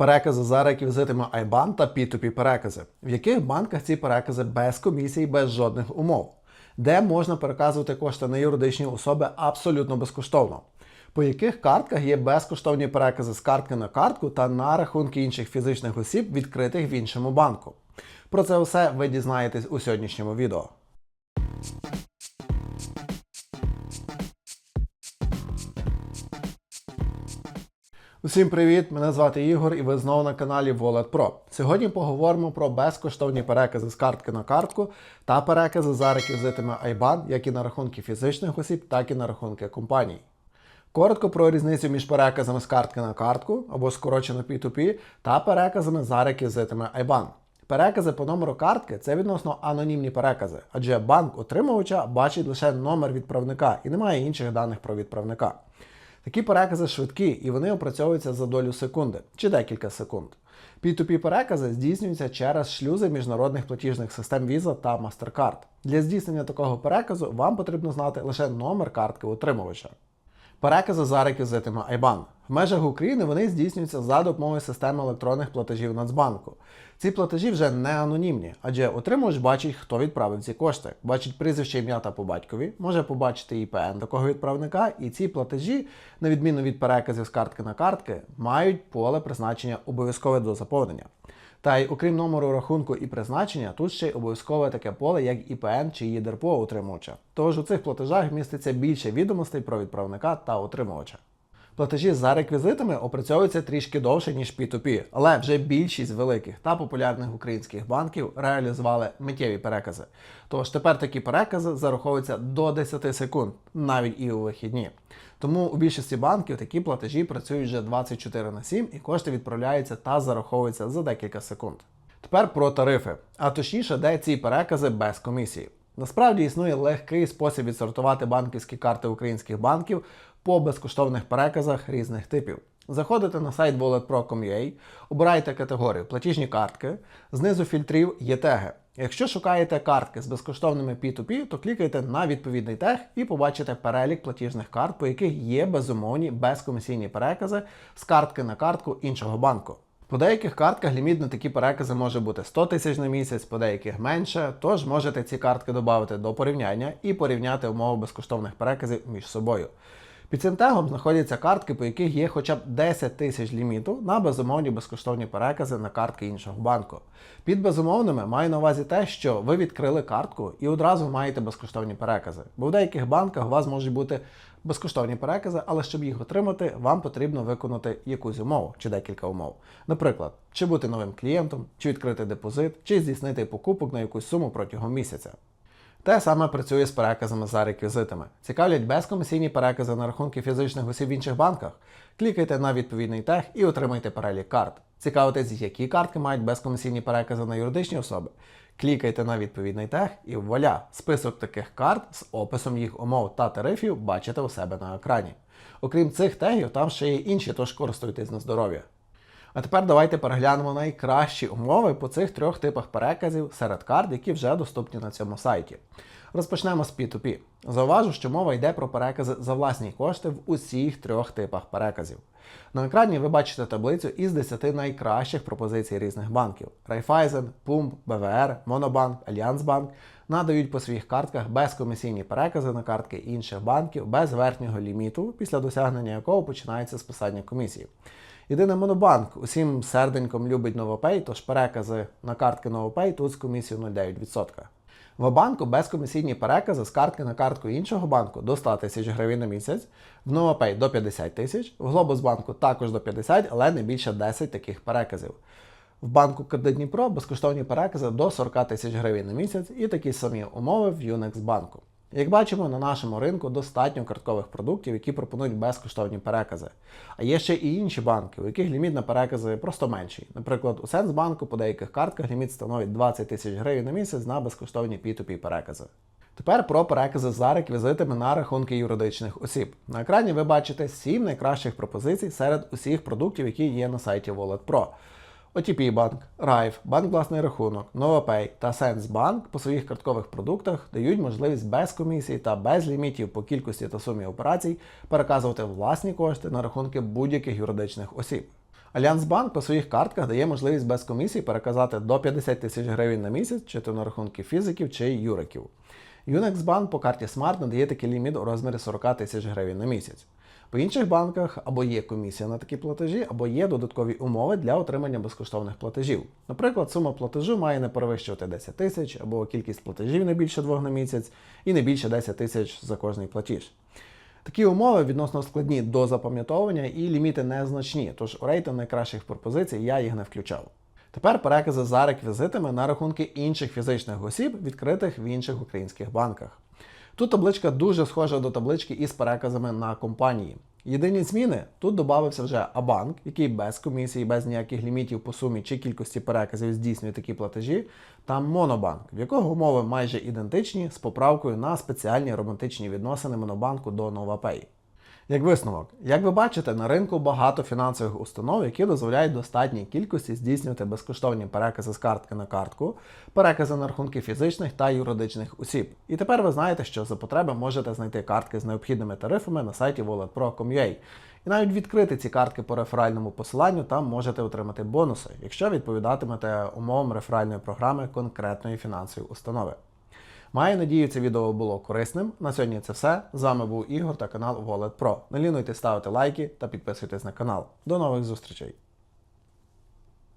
Перекази за реквізитами IBAN та P2P перекази. В яких банках ці перекази без комісій, без жодних умов? Де можна переказувати кошти на юридичні особи абсолютно безкоштовно? По яких картках є безкоштовні перекази з картки на картку та на рахунки інших фізичних осіб, відкритих в іншому банку? Про це все ви дізнаєтесь у сьогоднішньому відео. Усім привіт! Мене звати Ігор і ви знову на каналі Wallet Pro. Сьогодні поговоримо про безкоштовні перекази з картки на картку та перекази за реквізитами IBAN, як і на рахунки фізичних осіб, так і на рахунки компаній. Коротко про різницю між переказами з картки на картку або скорочено P2P та переказами за реквізитами IBAN. Перекази по номеру картки це відносно анонімні перекази, адже банк отримувача бачить лише номер відправника і немає інших даних про відправника. Такі перекази швидкі і вони опрацьовуються за долю секунди чи декілька секунд. P2P перекази здійснюються через шлюзи міжнародних платіжних систем Visa та MasterCard. Для здійснення такого переказу вам потрібно знати лише номер картки отримувача. Перекази за реквізитами IBAN. В межах України вони здійснюються за допомогою системи електронних платежів Нацбанку. Ці платежі вже не анонімні, адже отримувач бачить, хто відправив ці кошти, бачить прізвище ім'я та по батькові, може побачити ІПН такого відправника, і ці платежі, на відміну від переказів з картки на картки, мають поле призначення обов'язкове до заповнення. Та й окрім номеру рахунку і призначення, тут ще й обов'язкове таке поле, як ІПН чи ЄДРПО утримувача. Тож у цих платежах міститься більше відомостей про відправника та отримувача. Платежі за реквізитами опрацьовуються трішки довше, ніж P2P, але вже більшість великих та популярних українських банків реалізували миттєві перекази. Тож тепер такі перекази зараховуються до 10 секунд, навіть і у вихідні. Тому у більшості банків такі платежі працюють вже 24 на 7 і кошти відправляються та зараховуються за декілька секунд. Тепер про тарифи, а точніше, де ці перекази без комісії. Насправді існує легкий спосіб відсортувати банківські карти українських банків по безкоштовних переказах різних типів. Заходите на сайт walletpro.com.ua, обирайте категорію платіжні картки, знизу фільтрів є теги. Якщо шукаєте картки з безкоштовними P2P, то клікайте на відповідний тег і побачите перелік платіжних карт, по яких є безумовні безкомісійні перекази з картки на картку іншого банку. По деяких картках ліміт на такі перекази може бути 100 тисяч на місяць, по деяких менше, тож можете ці картки додати до порівняння і порівняти умови безкоштовних переказів між собою. Під цим тегом знаходяться картки, по яких є хоча б 10 тисяч ліміту на безумовні безкоштовні перекази на картки іншого банку. Під безумовними маю на увазі те, що ви відкрили картку і одразу маєте безкоштовні перекази. Бо в деяких банках у вас можуть бути безкоштовні перекази, але щоб їх отримати, вам потрібно виконати якусь умову чи декілька умов. Наприклад, чи бути новим клієнтом, чи відкрити депозит, чи здійснити покупок на якусь суму протягом місяця. Те саме працює з переказами за реквізитами. Цікавлять безкомісійні перекази на рахунки фізичних осіб в інших банках. Клікайте на відповідний тег і отримайте перелік карт. Цікавитесь, які картки мають безкомісійні перекази на юридичні особи. Клікайте на відповідний тег і вуаля, список таких карт з описом їх умов та тарифів бачите у себе на екрані. Окрім цих тегів, там ще є інші, тож користуйтесь на здоров'я. А тепер давайте переглянемо найкращі умови по цих трьох типах переказів серед карт, які вже доступні на цьому сайті. Розпочнемо з P2P. Зауважу, що мова йде про перекази за власні кошти в усіх трьох типах переказів. На екрані ви бачите таблицю із 10 найкращих пропозицій різних банків: Raiffeisen, Pump, BVR, Monobank, Альянсбанк надають по своїх картках безкомісійні перекази на картки інших банків без верхнього ліміту, після досягнення якого починається списання комісії. Єдине Монобанк усім серденьком любить Новопей, тож перекази на картки Новопей тут з комісією 0,9%. В банку безкомісійні перекази з картки на картку іншого банку до 100 тисяч гривень на місяць, в Новопей до 50 тисяч, в Глобусбанку також до 50, але не більше 10 таких переказів. В банку Кредит Дніпро безкоштовні перекази до 40 тисяч гривень на місяць і такі самі умови в Юнекс-банку. Як бачимо, на нашому ринку достатньо карткових продуктів, які пропонують безкоштовні перекази. А є ще і інші банки, у яких ліміт на перекази просто менший. Наприклад, у Сенсбанку по деяких картках ліміт становить 20 тисяч гривень на місяць на безкоштовні P2P перекази. Тепер про перекази за реквізитами на рахунки юридичних осіб. На екрані ви бачите 7 найкращих пропозицій серед усіх продуктів, які є на сайті Wallet Pro. OTP Банк, Райф, банк власний рахунок, Новопей та Сенсбанк по своїх карткових продуктах дають можливість без комісій та без лімітів по кількості та сумі операцій переказувати власні кошти на рахунки будь-яких юридичних осіб. Альянсбанк по своїх картках дає можливість без комісії переказати до 50 тисяч гривень на місяць, чи то на рахунки фізиків чи юриків. Юнексбанк по карті Smart надає такий ліміт у розмірі 40 тисяч гривень на місяць. По інших банках або є комісія на такі платежі, або є додаткові умови для отримання безкоштовних платежів. Наприклад, сума платежу має не перевищувати 10 тисяч, або кількість платежів не більше двох на місяць, і не більше 10 тисяч за кожний платіж. Такі умови відносно складні до запам'ятовування і ліміти незначні, тож у рейтинг найкращих пропозицій я їх не включав. Тепер перекази за реквізитами на рахунки інших фізичних осіб, відкритих в інших українських банках. Тут табличка дуже схожа до таблички із переказами на компанії. Єдині зміни тут додався вже Абанк, який без комісії, без ніяких лімітів по сумі чи кількості переказів здійснює такі платежі, та Монобанк, в якого умови майже ідентичні з поправкою на спеціальні романтичні відносини Монобанку до NovaPay. Як висновок, як ви бачите, на ринку багато фінансових установ, які дозволяють достатній кількості здійснювати безкоштовні перекази з картки на картку, перекази на рахунки фізичних та юридичних осіб. І тепер ви знаєте, що за потреби можете знайти картки з необхідними тарифами на сайті walletpro.com.ua. І навіть відкрити ці картки по реферальному посиланню там можете отримати бонуси, якщо відповідатимете умовам реферальної програми конкретної фінансової установи. Маю надію, це відео було корисним. На сьогодні це все. З вами був Ігор та канал Wallet Pro. Не лінуйте ставити лайки та підписуйтесь на канал. До нових зустрічей!